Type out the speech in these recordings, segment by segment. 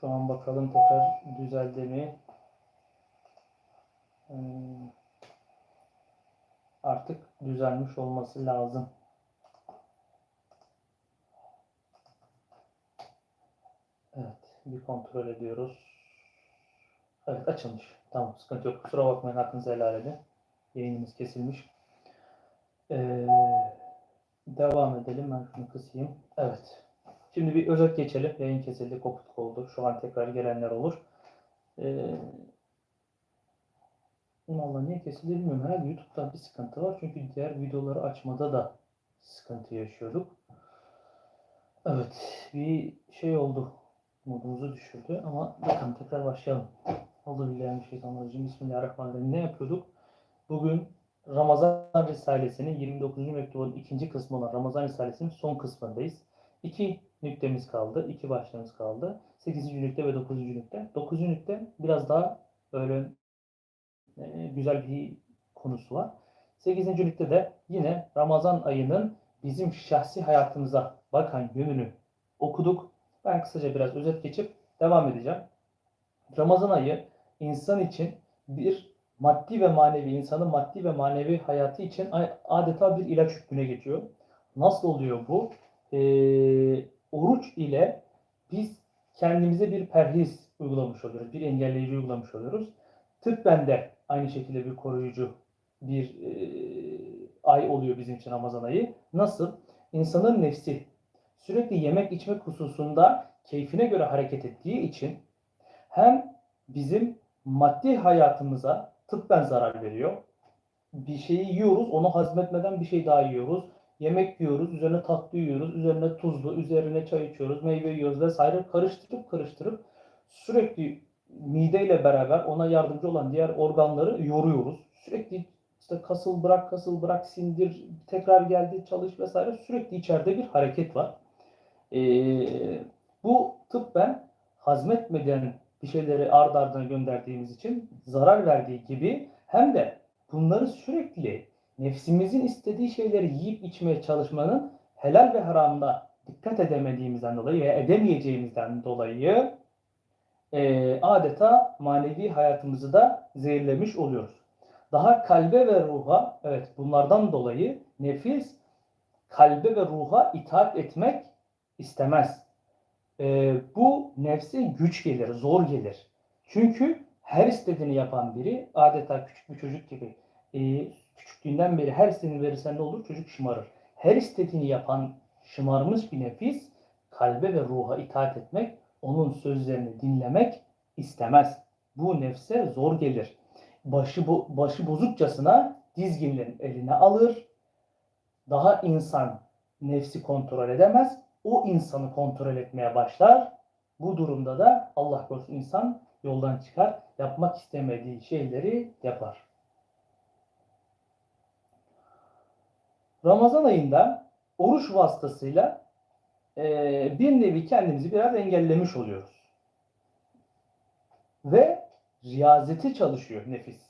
Şu an bakalım tekrar düzeldi mi? Hmm. Artık düzelmiş olması lazım. Evet, bir kontrol ediyoruz. Evet, açılmış. Tamam, sıkıntı yok. Kusura bakmayın, hakkınızı helal edin. Yayınımız kesilmiş. Ee, devam edelim. Ben şunu kısayım. Evet. Şimdi bir özet geçelim. Yayın kesildi, kopukluk oldu. Şu an tekrar gelenler olur. Ee, Valla niye kesildi bilmiyorum. Herhalde YouTube'da bir sıkıntı var. Çünkü diğer videoları açmada da sıkıntı yaşıyorduk. Evet. Bir şey oldu. Modumuzu düşürdü ama bakın tekrar başlayalım. Euzubillahimineşşeytanirracim. Bismillahirrahmanirrahim. Ne yapıyorduk? Bugün Ramazan Risalesi'nin 29. mektubun ikinci kısmı olan Ramazan Risalesi'nin son kısmındayız. İki nüktemiz kaldı. iki başlığımız kaldı. 8. nükte ve 9. nükte. 9. nükte biraz daha böyle e, güzel bir konusu var. 8. nükte de yine Ramazan ayının bizim şahsi hayatımıza bakan yönünü okuduk. Ben kısaca biraz özet geçip devam edeceğim. Ramazan ayı insan için bir maddi ve manevi, insanın maddi ve manevi hayatı için adeta bir ilaç hükmüne geçiyor. Nasıl oluyor bu? Ee, oruç ile biz kendimize bir perhiz uygulamış oluyoruz. Bir engelleyici uygulamış oluyoruz. Tıbben de aynı şekilde bir koruyucu bir e, ay oluyor bizim için Ramazan ayı. Nasıl? İnsanın nefsi sürekli yemek içmek hususunda keyfine göre hareket ettiği için hem bizim maddi hayatımıza tıbben zarar veriyor. Bir şeyi yiyoruz, onu hazmetmeden bir şey daha yiyoruz. Yemek yiyoruz, üzerine tatlı yiyoruz, üzerine tuzlu, üzerine çay içiyoruz, meyve yiyoruz vesaire karıştırıp karıştırıp sürekli mideyle beraber ona yardımcı olan diğer organları yoruyoruz. Sürekli işte kasıl bırak, kasıl bırak, sindir, tekrar geldi, çalış vesaire sürekli içeride bir hareket var. Ee, bu tıbben hazmetmeden bir şeyleri ard ardına gönderdiğimiz için zarar verdiği gibi hem de bunları sürekli nefsimizin istediği şeyleri yiyip içmeye çalışmanın helal ve haramda dikkat edemediğimizden dolayı veya edemeyeceğimizden dolayı e, adeta manevi hayatımızı da zehirlemiş oluyoruz. Daha kalbe ve ruha, evet bunlardan dolayı nefis kalbe ve ruha itaat etmek istemez. E, bu nefse güç gelir, zor gelir. Çünkü her istediğini yapan biri adeta küçük bir çocuk gibi e, küçüklüğünden beri her istediğini verirsen ne olur? Çocuk şımarır. Her istediğini yapan şımarmış bir nefis kalbe ve ruha itaat etmek, onun sözlerini dinlemek istemez. Bu nefse zor gelir. Başı, bo başı bozukçasına dizginlerin eline alır. Daha insan nefsi kontrol edemez. O insanı kontrol etmeye başlar. Bu durumda da Allah korusun insan yoldan çıkar. Yapmak istemediği şeyleri yapar. Ramazan ayında oruç vasıtasıyla e, bir nevi kendimizi biraz engellemiş oluyoruz. Ve riyazeti çalışıyor nefis.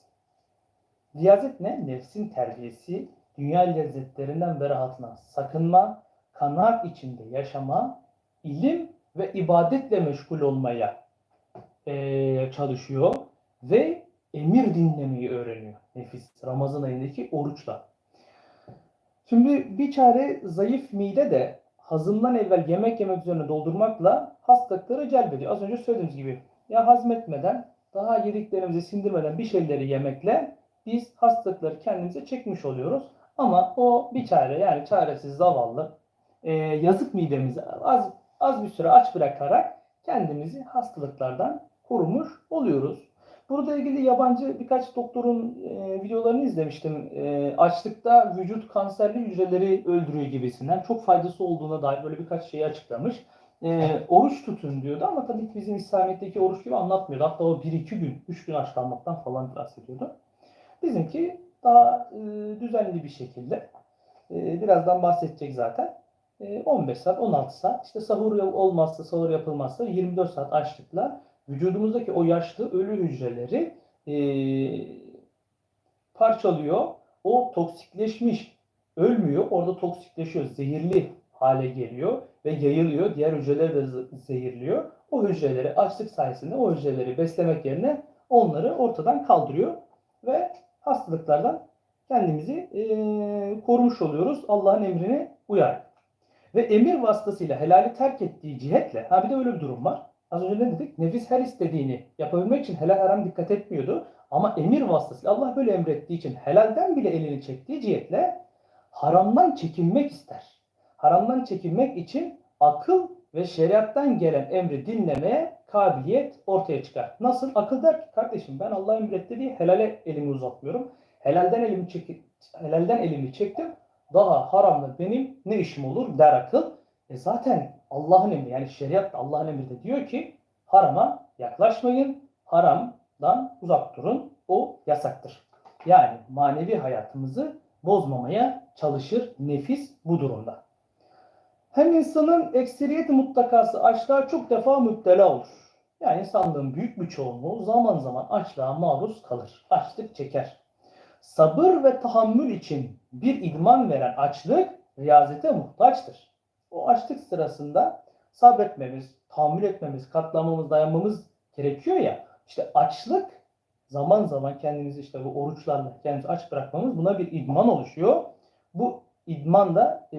Riyazet ne? Nefsin terbiyesi, dünya lezzetlerinden ve rahatından sakınma, kanaat içinde yaşama, ilim ve ibadetle meşgul olmaya e, çalışıyor ve emir dinlemeyi öğreniyor nefis Ramazan ayındaki oruçla. Şimdi bir çare zayıf mide de hazımdan evvel yemek yemek üzerine doldurmakla hastalıkları celbediyor. Az önce söylediğimiz gibi ya hazmetmeden daha yediklerimizi sindirmeden bir şeyleri yemekle biz hastalıkları kendimize çekmiş oluyoruz. Ama o bir çare yani çaresiz zavallı e, yazık midemizi az, az bir süre aç bırakarak kendimizi hastalıklardan korumuş oluyoruz. Burada ilgili yabancı birkaç doktorun e, videolarını izlemiştim. E, açlıkta vücut kanserli hücreleri öldürüyor gibisinden. Çok faydası olduğuna dair böyle birkaç şeyi açıklamış. E, oruç tutun diyordu ama tabii bizim İslamiyet'teki oruç gibi anlatmıyordu. Hatta o 1-2 gün, 3 gün aç kalmaktan falan bahsediyordu. Bizimki daha e, düzenli bir şekilde. E, birazdan bahsedecek zaten. E, 15 saat, 16 saat. İşte sahur olmazsa, sahur yapılmazsa 24 saat açlıkla vücudumuzdaki o yaşlı ölü hücreleri e, parçalıyor. O toksikleşmiş, ölmüyor. Orada toksikleşiyor. Zehirli hale geliyor ve yayılıyor. Diğer hücreleri de zehirliyor. O hücreleri açlık sayesinde o hücreleri beslemek yerine onları ortadan kaldırıyor ve hastalıklardan kendimizi eee, korumuş oluyoruz. Allah'ın emrine uyar. Ve emir vasıtasıyla helali terk ettiği cihetle, ha bir de öyle bir durum var. Az önce ne dedik? Nefis her istediğini yapabilmek için helal haram dikkat etmiyordu. Ama emir vasıtasıyla Allah böyle emrettiği için helalden bile elini çektiği cihetle haramdan çekinmek ister. Haramdan çekinmek için akıl ve şeriattan gelen emri dinlemeye kabiliyet ortaya çıkar. Nasıl? Akıl der ki kardeşim ben Allah emretti diye helale elimi uzatmıyorum. Helalden elimi çek helalden elimi çektim. Daha haramla benim ne işim olur der akıl. E zaten Allah'ın emri yani şeriat Allah'ın emri de diyor ki harama yaklaşmayın. Haramdan uzak durun. O yasaktır. Yani manevi hayatımızı bozmamaya çalışır nefis bu durumda. Hem insanın ekseriyeti mutlakası açlığa çok defa müptela olur. Yani insanlığın büyük bir çoğunluğu zaman zaman açlığa maruz kalır. Açlık çeker. Sabır ve tahammül için bir idman veren açlık riyazete muhtaçtır. O açlık sırasında sabretmemiz, tahammül etmemiz, katlanmamız, dayanmamız gerekiyor ya. İşte açlık zaman zaman kendimizi işte bu oruçlarla kendimizi aç bırakmamız buna bir idman oluşuyor. Bu idman da e,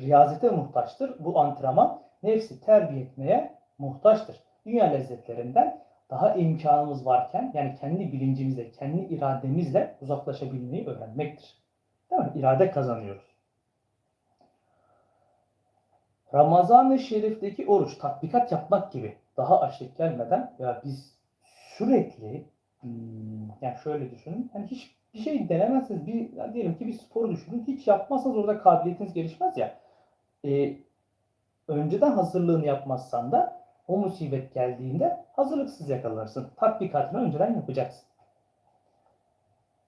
riyazete muhtaçtır. Bu antrenman nefsi terbiye etmeye muhtaçtır. Dünya lezzetlerinden daha imkanımız varken yani kendi bilincimizle, kendi irademizle uzaklaşabilmeyi öğrenmektir. Değil mi? İrade kazanıyoruz. Ramazan-ı Şerif'teki oruç tatbikat yapmak gibi daha açlık gelmeden ya biz sürekli hmm, yani şöyle düşünün yani hiç bir şey denemezseniz bir diyelim ki bir spor düşünün hiç yapmazsanız orada kabiliyetiniz gelişmez ya Ee, önceden hazırlığını yapmazsan da o musibet geldiğinde hazırlıksız yakalanırsın. Tatbikatını önceden yapacaksın.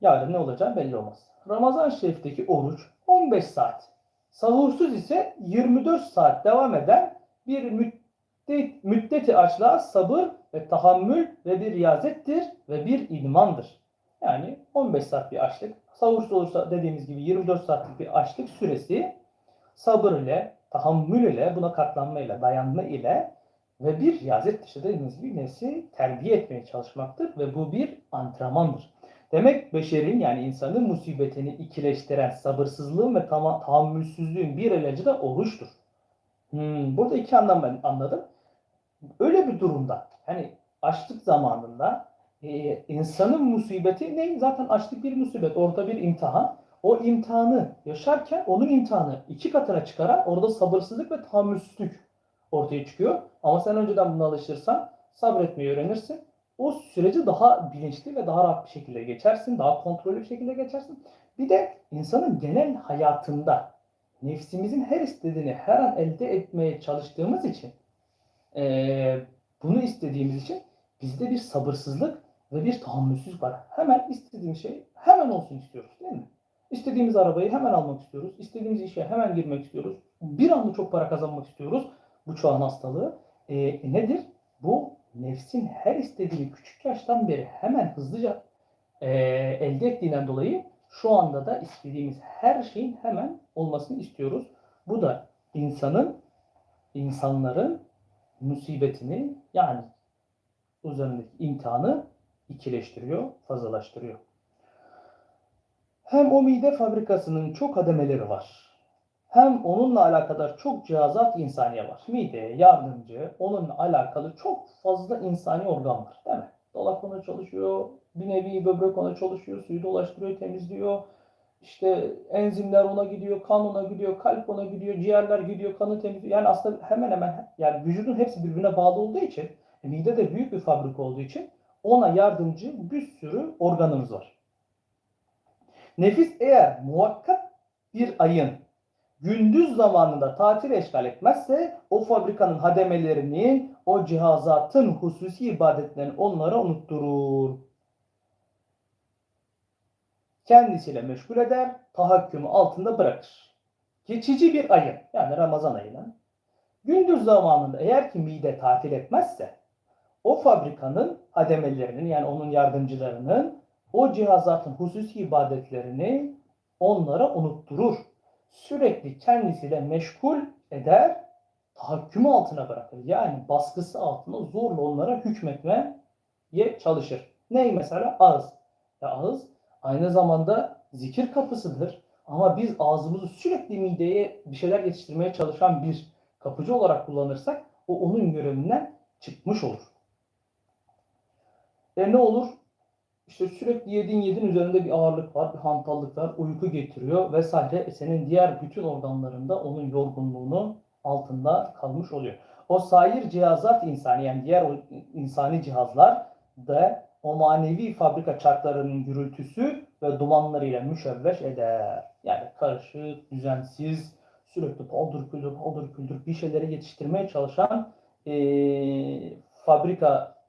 Yarın ne olacağı belli olmaz. Ramazan Şerif'teki oruç 15 saat. Sahursuz ise 24 saat devam eden bir müddet, müddeti açlığa sabır ve tahammül ve bir riyazettir ve bir idmandır. Yani 15 saat bir açlık. Sahursuz olursa dediğimiz gibi 24 saatlik bir açlık süresi sabır ile, tahammül ile, buna katlanma ile, dayanma ile ve bir riyazet işte dediğimiz gibi nefsi terbiye etmeye çalışmaktır ve bu bir antrenmandır. Demek beşerin yani insanın musibetini ikileştiren sabırsızlığın ve tam tahammülsüzlüğün bir ilacı da oruçtur. Hmm, burada iki anlam ben anladım. Öyle bir durumda hani açlık zamanında e, insanın musibeti ne? Zaten açlık bir musibet, orada bir imtihan. O imtihanı yaşarken onun imtihanı iki katına çıkaran orada sabırsızlık ve tahammülsüzlük ortaya çıkıyor. Ama sen önceden buna alışırsan sabretmeyi öğrenirsin. O süreci daha bilinçli ve daha rahat bir şekilde geçersin. Daha kontrollü bir şekilde geçersin. Bir de insanın genel hayatında nefsimizin her istediğini her an elde etmeye çalıştığımız için eee, bunu istediğimiz için bizde bir sabırsızlık ve bir tahammülsüzlük var. Hemen istediğimiz şey hemen olsun istiyoruz değil mi? İstediğimiz arabayı hemen almak istiyoruz. İstediğimiz işe hemen girmek istiyoruz. Bir anda çok para kazanmak istiyoruz. Bu çağın hastalığı. E, nedir? Bu nefsin her istediğini küçük yaştan beri hemen hızlıca e, elde ettiğinden dolayı şu anda da istediğimiz her şeyin hemen olmasını istiyoruz. Bu da insanın, insanların musibetini yani üzerindeki imtihanı ikileştiriyor, fazlalaştırıyor. Hem o mide fabrikasının çok hademeleri var. Hem onunla alakadar çok cihazat insaniye var. Mideye yardımcı, onunla alakalı çok fazla insani organ var. Değil mi? Dolak ona çalışıyor, bir nevi böbrek ona çalışıyor, suyu dolaştırıyor, temizliyor. İşte enzimler ona gidiyor, kan ona gidiyor, kalp ona gidiyor, ciğerler gidiyor, kanı temizliyor. Yani aslında hemen hemen yani vücudun hepsi birbirine bağlı olduğu için, e, mide de büyük bir fabrika olduğu için ona yardımcı bir sürü organımız var. Nefis eğer muhakkak bir ayın gündüz zamanında tatil eşgal etmezse o fabrikanın hademelerini, o cihazatın hususi ibadetlerini onlara unutturur. Kendisiyle meşgul eder, tahakkümü altında bırakır. Geçici bir ayın yani Ramazan ayının gündüz zamanında eğer ki mide tatil etmezse o fabrikanın hademelerinin yani onun yardımcılarının o cihazatın hususi ibadetlerini onlara unutturur. Sürekli kendisiyle meşgul eder, tahakkümü altına bırakır. Yani baskısı altında zorla onlara hükmetmeye çalışır. Ney mesela? Ağız. Ya ağız aynı zamanda zikir kapısıdır. Ama biz ağzımızı sürekli mideye bir şeyler yetiştirmeye çalışan bir kapıcı olarak kullanırsak o onun görevinden çıkmış olur. E ne olur? İşte sürekli yedin yedin üzerinde bir ağırlık var, bir hantallık var, uyku getiriyor vesaire. E senin diğer bütün organlarında onun yorgunluğunu altında kalmış oluyor. O sair cihazat insani yani diğer insani cihazlar da o manevi fabrika çarklarının gürültüsü ve dumanlarıyla müşevveş eder. Yani karışık, düzensiz, sürekli paldır küldür paldır küldür bir şeyleri yetiştirmeye çalışan e, fabrika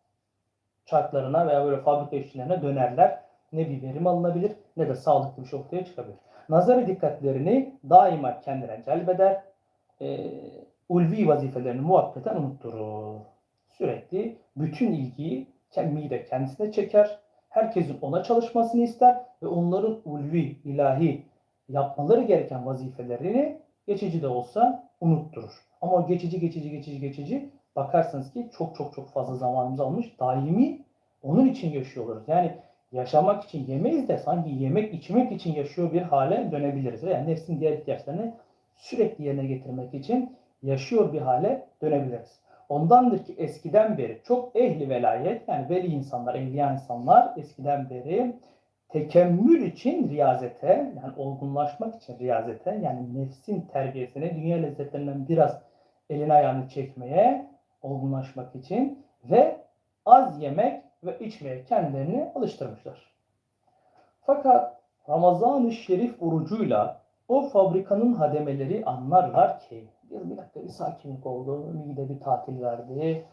çarklarına veya böyle fabrika işçilerine dönerler. Ne bir verim alınabilir ne de sağlıklı bir şey ortaya çıkabilir. Nazarı dikkatlerini daima kendine celbeder. E, ulvi vazifelerini muhakketen unutturur. Sürekli bütün ilgiyi mide kendisine çeker. Herkesin ona çalışmasını ister ve onların ulvi, ilahi yapmaları gereken vazifelerini geçici de olsa unutturur. Ama geçici, geçici, geçici, geçici bakarsınız ki çok çok çok fazla zamanımız almış. Daimi onun için yaşıyoruz. Yani yaşamak için yemeyiz de sanki yemek içmek için yaşıyor bir hale dönebiliriz. Yani nefsin diğer ihtiyaçlarını sürekli yerine getirmek için yaşıyor bir hale dönebiliriz. Ondandır ki eskiden beri çok ehli velayet yani veli insanlar, evliya insanlar eskiden beri tekemmül için riyazete yani olgunlaşmak için riyazete yani nefsin terbiyesine dünya lezzetlerinden biraz elini ayağını çekmeye olgunlaşmak için ve az yemek ve içmeye kendilerini alıştırmışlar. Fakat Ramazan-ı Şerif orucuyla o fabrikanın hademeleri anlarlar ki bir, bir dakika bir sakinlik oldu, mide bir tatil verdi,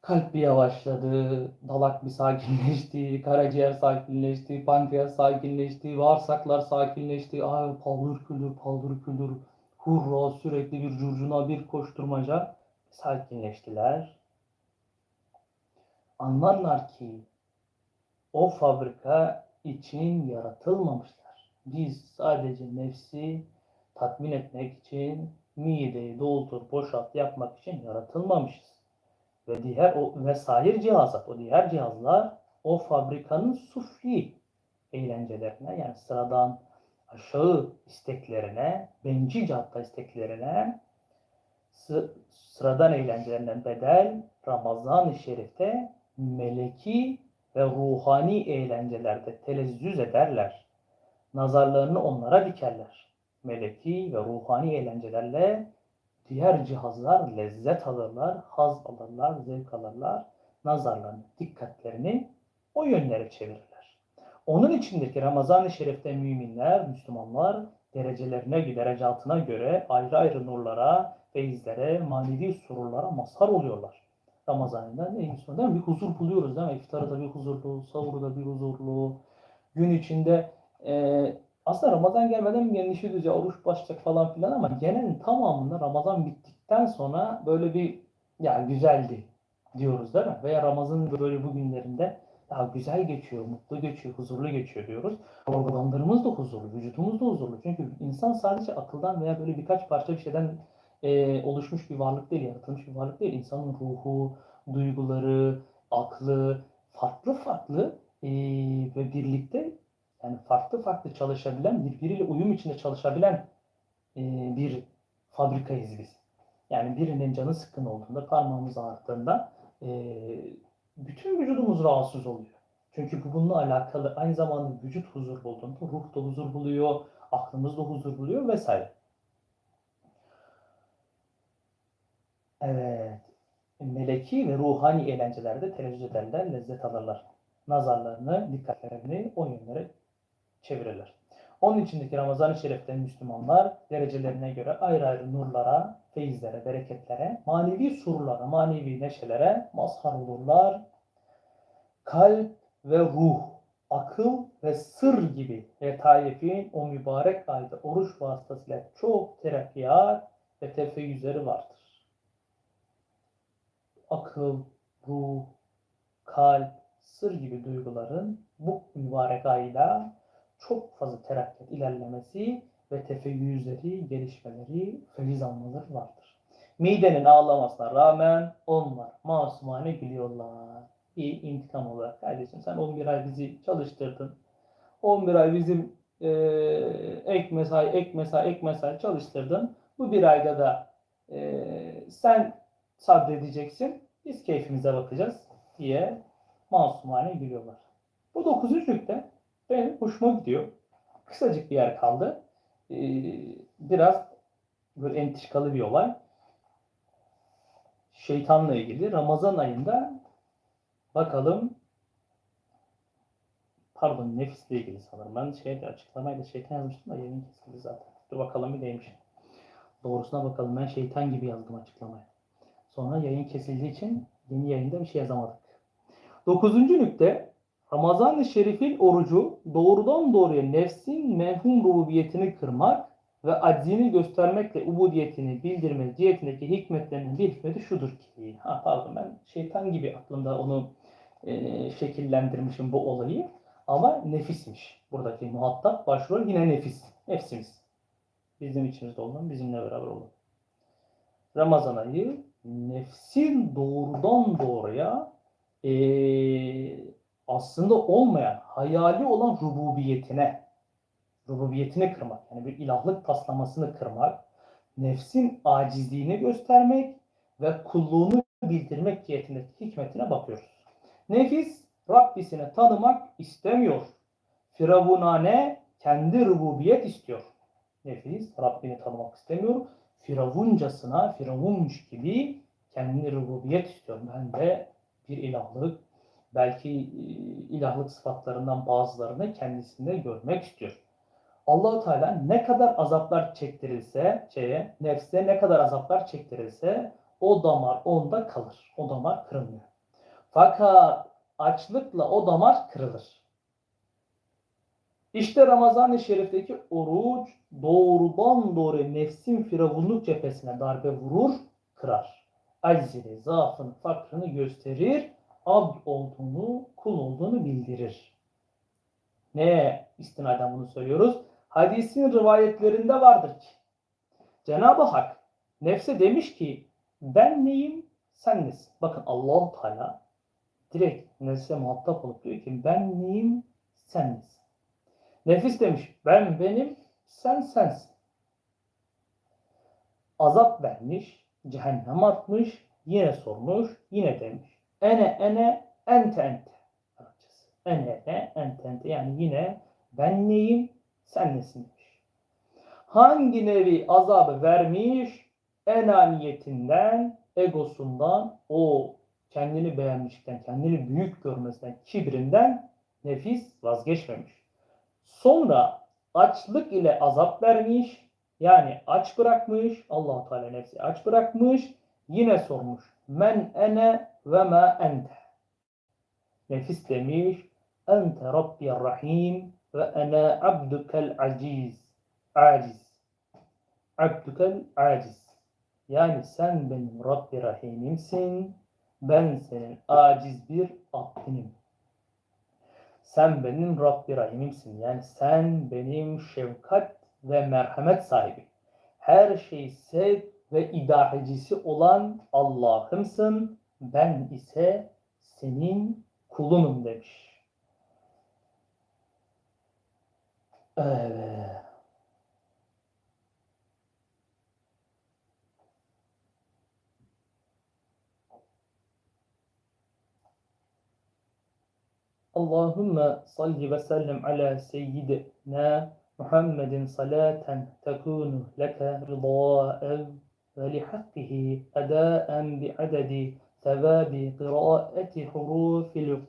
kalp bir yavaşladı, dalak bir sakinleşti, karaciğer sakinleşti, pankreas sakinleşti, bağırsaklar sakinleşti, ay paldır küldür paldır küldür, hurra sürekli bir curcuna bir koşturmaca sakinleştiler. Anlarlar ki o fabrika için yaratılmamışlar. Biz sadece nefsi tatmin etmek için mideyi doldur, boşalt yapmak için yaratılmamışız. Ve diğer o vesaire cihazat, o diğer cihazlar o fabrikanın sufi eğlencelerine yani sıradan aşağı isteklerine, bencilce hatta isteklerine sıradan eğlencelerinden bedel Ramazan-ı Şerif'te meleki ve ruhani eğlencelerde telezzüz ederler. Nazarlarını onlara dikerler. Meleki ve ruhani eğlencelerle diğer cihazlar lezzet alırlar, haz alırlar, zevk alırlar. Nazarlarını, dikkatlerini o yönlere çevirirler. Onun içindir ki Ramazan-ı Şerif'te müminler, Müslümanlar derecelerine, derecatına göre ayrı ayrı nurlara, feyizlere, manevi sururlara mazhar oluyorlar. Ramazan ayında ne Müslüman Bir huzur buluyoruz değil mi? İftarda bir huzurlu, sahurda bir huzurlu, gün içinde e, aslında Ramazan gelmeden endişeliyoruz ya oruç başlayacak falan filan ama genel tamamında Ramazan bittikten sonra böyle bir ya güzeldi diyoruz değil mi? Veya Ramazan'ın böyle bu günlerinde daha güzel geçiyor, mutlu geçiyor, huzurlu geçiyor diyoruz. Organlarımız da huzurlu, vücudumuz da huzurlu. Çünkü insan sadece akıldan veya böyle birkaç parça bir şeyden e, oluşmuş bir varlık değil, yaratılmış bir varlık değil. İnsanın ruhu, duyguları, aklı farklı farklı e, ve birlikte yani farklı farklı çalışabilen, birbiriyle uyum içinde çalışabilen e, bir fabrikayız biz. Yani birinin canı sıkkın olduğunda, parmağımız ağrıttığında e, bütün vücudumuz rahatsız oluyor. Çünkü bu bununla alakalı aynı zamanda vücut huzur bulduğunda ruh da huzur buluyor, aklımız da huzur buluyor vesaire. Evet. Meleki ve ruhani eğlencelerde tenezzül ederler, lezzet alırlar. Nazarlarını, dikkatlerini o yönlere çevirirler. Onun içindeki Ramazan-ı Şerif'te Müslümanlar derecelerine göre ayrı ayrı nurlara, feyizlere, bereketlere, manevi surlara, manevi neşelere mazhar olurlar. Kalp ve ruh, akıl ve sır gibi letaifin o mübarek ayda oruç vasıtasıyla çok terakkiyat ve tefeyyüzleri vardır. Akıl, ruh, kalp, sır gibi duyguların bu mübarek ayda çok fazla terakkat ilerlemesi ve tefeyyüzleri, gelişmeleri, feliz almaları vardır. Midenin ağlamasına rağmen onlar masumane gülüyorlar. Bir intikam olarak kardeşim sen 11 ay bizi çalıştırdın. 11 ay bizim e, ek mesai, ek mesai, ek mesai çalıştırdın. Bu bir ayda da e, sen sabredeceksin. Biz keyfimize bakacağız diye masumane gülüyorlar. Bu dokuzuncu nükte benim hoşuma gidiyor. Kısacık bir yer kaldı. Ee, biraz böyle entrikalı bir olay. Şeytanla ilgili Ramazan ayında bakalım pardon nefisle ilgili sanırım. Ben şeyde açıklamayla şeytan yazmıştım da yayın kesildi zaten. Dur bakalım bir neymiş. Doğrusuna bakalım. Ben şeytan gibi yazdım açıklamaya. Sonra yayın kesildiği için yeni yayında bir şey yazamadık. Dokuzuncu nükte Ramazan-ı Şerif'in orucu doğrudan doğruya nefsin menhum rububiyetini kırmak ve aczini göstermekle ubudiyetini bildirme diyetindeki hikmetlerinin bir hikmeti şudur ki. Ha pardon ben şeytan gibi aklımda onu e, şekillendirmişim bu olayı. Ama nefismiş. Buradaki muhatap başrol yine nefis. Nefsimiz. Bizim içimizde olan, bizimle beraber olan. Ramazan ayı nefsin doğrudan doğruya eee, aslında olmayan, hayali olan rububiyetine, rububiyetini kırmak, yani bir ilahlık taslamasını kırmak, nefsin acizliğini göstermek ve kulluğunu bildirmek cihetindeki hikmetine bakıyoruz. Nefis Rabbisini tanımak istemiyor. Firavunane kendi rububiyet istiyor. Nefis Rabbini tanımak istemiyor. Firavuncasına, firavunmuş gibi kendi rububiyet istiyor. Ben de bir ilahlık, belki e, ilahlık sıfatlarından bazılarını kendisinde görmek istiyor. Allahu Teala ne kadar azaplar çektirilse, şeye, nefse ne kadar azaplar çektirilse o damar onda kalır. O damar kırılmıyor. Fakat açlıkla o damar kırılır. İşte Ramazan-ı Şerif'teki oruç doğrudan doğruya nefsin firavunluk cephesine darbe vurur, kırar. Aczini, zaafını, fakrını gösterir, abd olduğunu, kul olduğunu bildirir. Neye istinaden bunu söylüyoruz? Hadisin rivayetlerinde vardır ki Cenab-ı Hak nefse demiş ki ben neyim sen nesin? Bakın allah Teala direkt nefse muhatap olup diyor ki ben neyim sen nesin? Nefis demiş ben benim sen sensin. Azap vermiş, cehennem atmış, yine sormuş, yine demiş. Ene ene ente ente. Arapçası. Ene ene ente ente yani yine ben neyim sen nesin demiş. Hangi nevi azabı vermiş? Enaniyetinden, egosundan, o kendini beğenmişten, kendini büyük görmesinden, kibrinden nefis vazgeçmemiş. Sonra açlık ile azap vermiş, yani aç bırakmış, allah Teala nefsi aç bırakmış, yine sormuş. Men ene ve ma ente. Nefis demiş, ente Rabbi Rahim ve ene abdukel aciz. Aciz. Abdukel aciz. Yani sen benim Rabbi Rahim'imsin, ben senin aciz bir abdinim. Sen benim Rabbi Rahim'imsin. Yani sen benim şefkat ve merhamet sahibi. Her şeyi sev ve idarecisi olan Allah'ımsın. Ben ise senin kulunum demiş. Evet. Allahümme salli ve sellem ala seyyidina Muhammedin salaten tekunu leke rıdâen ve lihakkihi edâen bi'adedi sevabi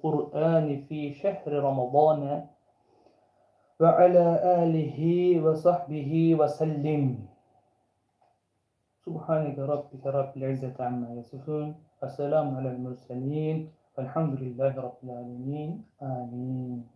Kur'an fi şehri Ramazan ve ala alihi ve sahbihi ve sellim. Subhaneke Rabbike Rabbil İzzeti amma yasifun. Ve selamun alel murselin. Velhamdülillahi Rabbil alemin. Amin.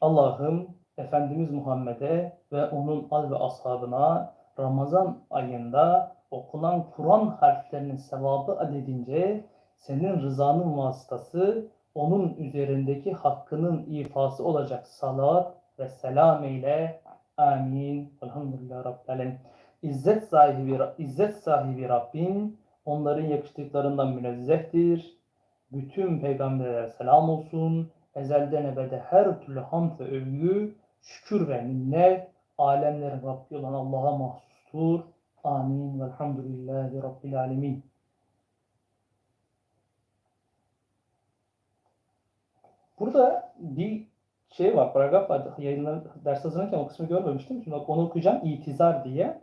Allah'ım Efendimiz Muhammed'e ve onun al ve ashabına Ramazan ayında okunan Kur'an harflerinin sevabı adedince senin rızanın vasıtası onun üzerindeki hakkının ifası olacak salat ve selam ile amin. Elhamdülillah Rabbil Alemin. İzzet sahibi, İzzet sahibi Rabbin onların yakıştıklarından münezzehtir. Bütün peygamberlere selam olsun. Ezelden ebede her türlü hamd ve övgü, şükür ve minnet alemlerin Rabbi olan Allah'a mahsustur. Amin. Velhamdülillahi Rabbil Alemin. Burada bir şey var, paragraf var. Yayınlar, ders hazırlanırken o kısmı görmemiştim. Şimdi onu okuyacağım. İtizar diye.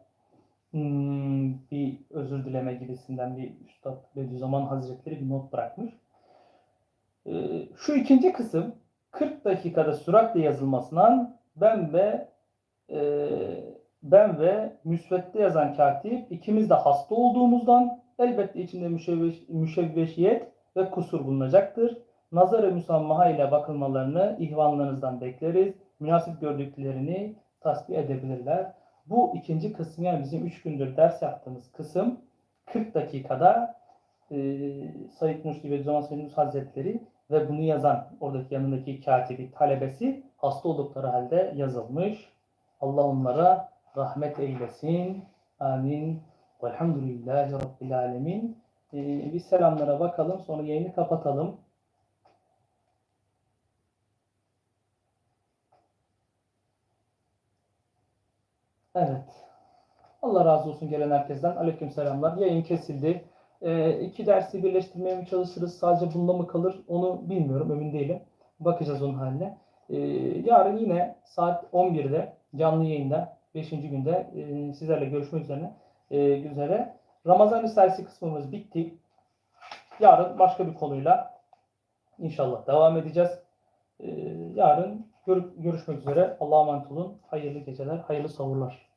Hmm, bir özür dileme gibisinden bir Üstad Bediüzzaman Hazretleri bir not bırakmış. Ee, şu ikinci kısım 40 dakikada süratle yazılmasından ben ve e, ben ve müsvedde yazan katip ikimiz de hasta olduğumuzdan elbette içinde müşevveş, müşevveşiyet ve kusur bulunacaktır. Nazar-ı müsammaha ile bakılmalarını ihvanlarınızdan bekleriz. Münasip gördüklerini tasbih edebilirler. Bu ikinci kısım yani bizim üç gündür ders yaptığımız kısım 40 dakikada e, Said Nursi ve Zaman Nursi Hazretleri ve bunu yazan oradaki yanındaki katibi, talebesi hasta oldukları halde yazılmış. Allah onlara rahmet eylesin. Amin. Velhamdülillahi Rabbil Alemin. E, bir selamlara bakalım sonra yayını kapatalım. Evet. Allah razı olsun gelen herkesten. Aleyküm selamlar. Yayın kesildi. Ee, iki dersi birleştirmeye mi çalışırız? Sadece bunda mı kalır? Onu bilmiyorum. Emin değilim. Bakacağız onun haline. Ee, yarın yine saat 11'de canlı yayında 5. günde e, sizlerle görüşmek üzere. E, üzere. Ramazan Risalesi kısmımız bitti. Yarın başka bir konuyla inşallah devam edeceğiz. Ee, yarın gör- görüşmek üzere. Allah'a emanet olun. Hayırlı geceler, hayırlı savurlar.